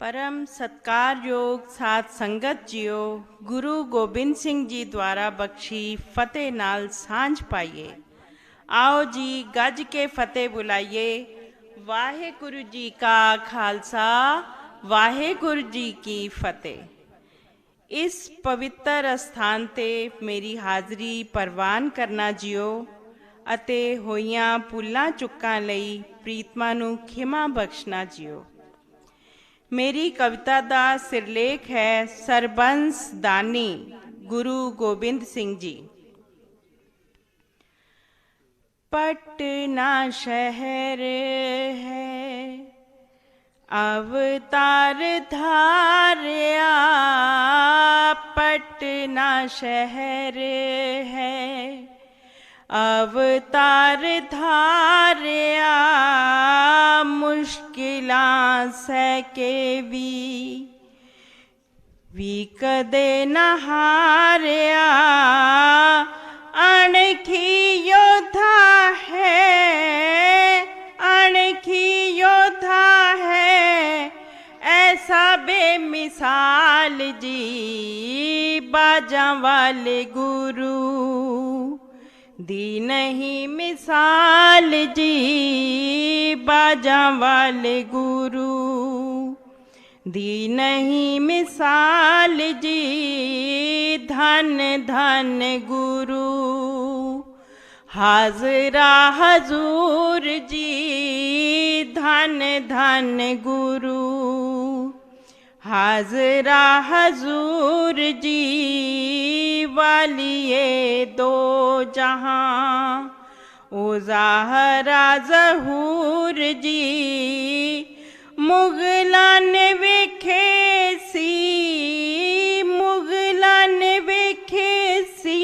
ਪਰਮ ਸਤਕਾਰਯੋਗ ਸਾਧ ਸੰਗਤ ਜੀਓ, ਗੁਰੂ ਗੋਬਿੰਦ ਸਿੰਘ ਜੀ ਦੁਆਰਾ ਬਖਸ਼ੀ ਫਤਿਹ ਨਾਲ ਸਾਂਝ ਪਾਈਏ। ਆਓ ਜੀ, ਗੱਜ ਕੇ ਫਤਿਹ ਬੁਲਾਈਏ। ਵਾਹਿਗੁਰੂ ਜੀ ਕਾ ਖਾਲਸਾ, ਵਾਹਿਗੁਰੂ ਜੀ ਕੀ ਫਤਿਹ। ਇਸ ਪਵਿੱਤਰ ਅਸਥਾਨ ਤੇ ਮੇਰੀ ਹਾਜ਼ਰੀ ਪ੍ਰਵਾਨ ਕਰਨਾ ਜਿਓ ਅਤੇ ਹੋਈਆਂ ਭੁੱਲਾਂ ਚੁੱਕਾਂ ਲਈ ਪ੍ਰੀਤਮਾ ਨੂੰ ਖਿਮਾ ਬਖਸ਼ਣਾ ਜਿਓ। मेरी कविता का सिरलेख है सरबंस दानी, गुरु गोबिंद सिंह जी। पटना शहर है, अवतार धारिया, पटना शहर है, अवतार धार मुश्किल मुश्किलां सके भी वी कदे न हारिया अणखी योद्धा है अणखी योद्धा है। ऐसा बेमिसाल जी बाजा वाले गुरु दी नहीं मिसाल जी बाजा वाले गुरु। दी नहीं मिसाल जी, धन धन गुरु। हाजरा हजूर जी, धन धन गुरु। हाजरा हजूर जी वालिए दो जहाँ। उजाहरा जहूर जी, मुगलन विखेसी मुगलन विखेसी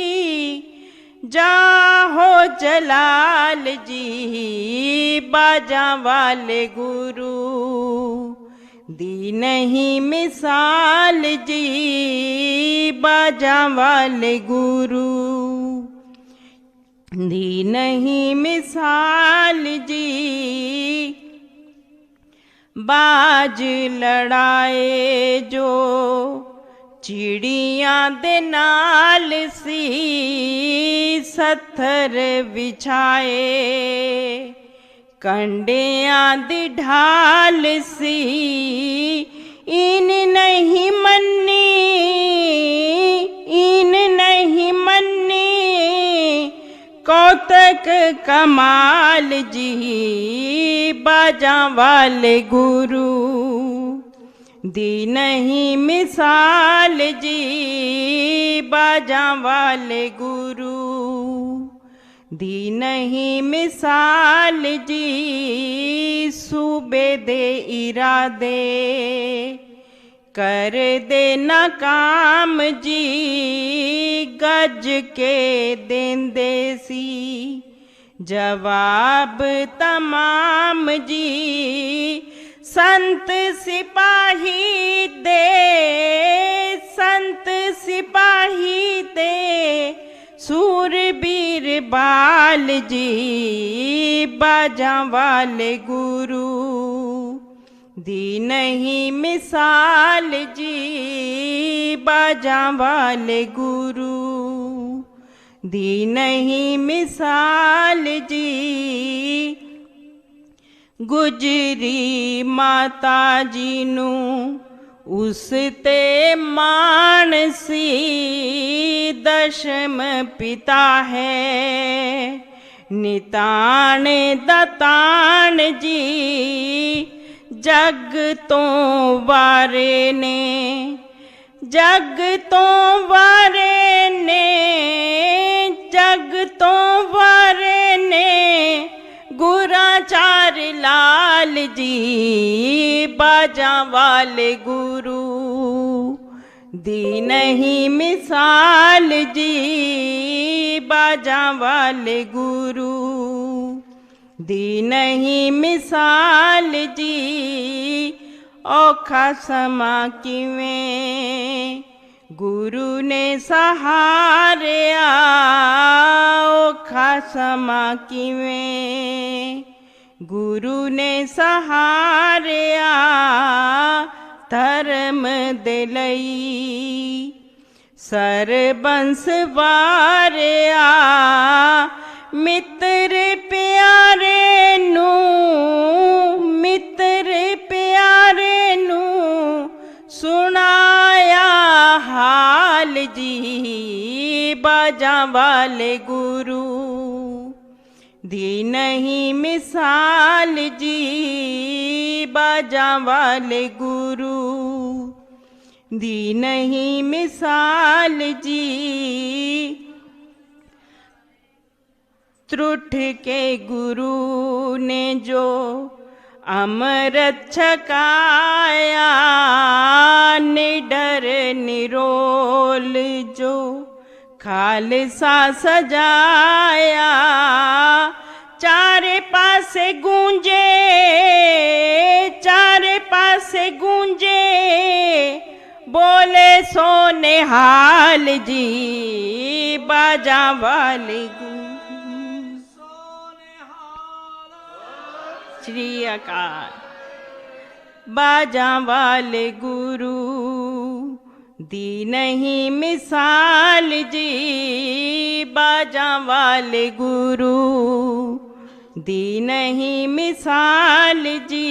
जाहो जलाल जी, बाजा वाले गुरु। ਦੀ ਨਹੀਂ ਮਿਸਾਲ ਜੀ, ਬਾਜਾਂ ਵਾਲੇ ਗੁਰੂ। ਦੀ ਨਹੀਂ ਮਿਸਾਲ ਜੀ, ਬਾਜ ਲੜਾਏ ਜੋ ਚਿੜੀਆਂ ਦੇ ਨਾਲ ਸੀ, ਸੱਥਰ ਵਿਛਾਏ। ਕੰਡਿਆਂ ਦੀ ਢਾਲ ਸੀ इन नहीं मन्नी, इन नहीं मन्नी, कौतक कमाल जी बाजा वाले गुरु। दी नहीं मिसाल जी बाजा वाले गुरु। दी नहीं मिसाल जी बेदे इरादे, कर देना काम जी, गज के दिन देसी, जवाब तमाम जी, संत सिपाही दे, संत सिपाही दे, सूरबीर बाल जी, बाजा वाले गुरु ी न मिसल जी बाजा वु दीनहि मिसली गुजरि माता जीसे माण सी दशम पिता है। नितान जी ਜਗ ਤੋਂ ਵਾਰੇ ਨੇ, ਜਗ ਤੋਂ ਵਾਰੇ ਨੇ, ਜਗ ਤੋਂ ਵਾਰੇ ਨੇ। ਗੁਰਾਂ ਲਾਲ ਜੀ, ਬਾਜਾਂ ਵਾਲੇ ਗੁਰੂ ਦੀ ਨਹੀਂ ਮਿਸਾਲ ਜੀ, ਬਾਜਾਂ ਵਾਲੇ ਗੁਰੂ दीनही मिसाल जी, औखा समा किवें। गुरु ने सहारे औखा समा किवें। गुरु ने सहारे धर्म दिलई। सरबंस वारे मित्र सुनाया हाल जी बाजा वाले गुरु। दी नहीं मिसाल जी बाजा वाले गुरु। दी नहीं मिसाल जी त्रुठ के गुरु ने जो अमृत छकाया निडर निरोल जो खालसा सजाया, चारे पासे गूंजे, चारे पासे गूंजे, बोले सोने हाल जी, बाजा वाले गुरु श्री अकाल बाजा वाले गुरु दी नहीं मिसाल जी। बाजा वाले गुरु दी नहीं मिसाल जी।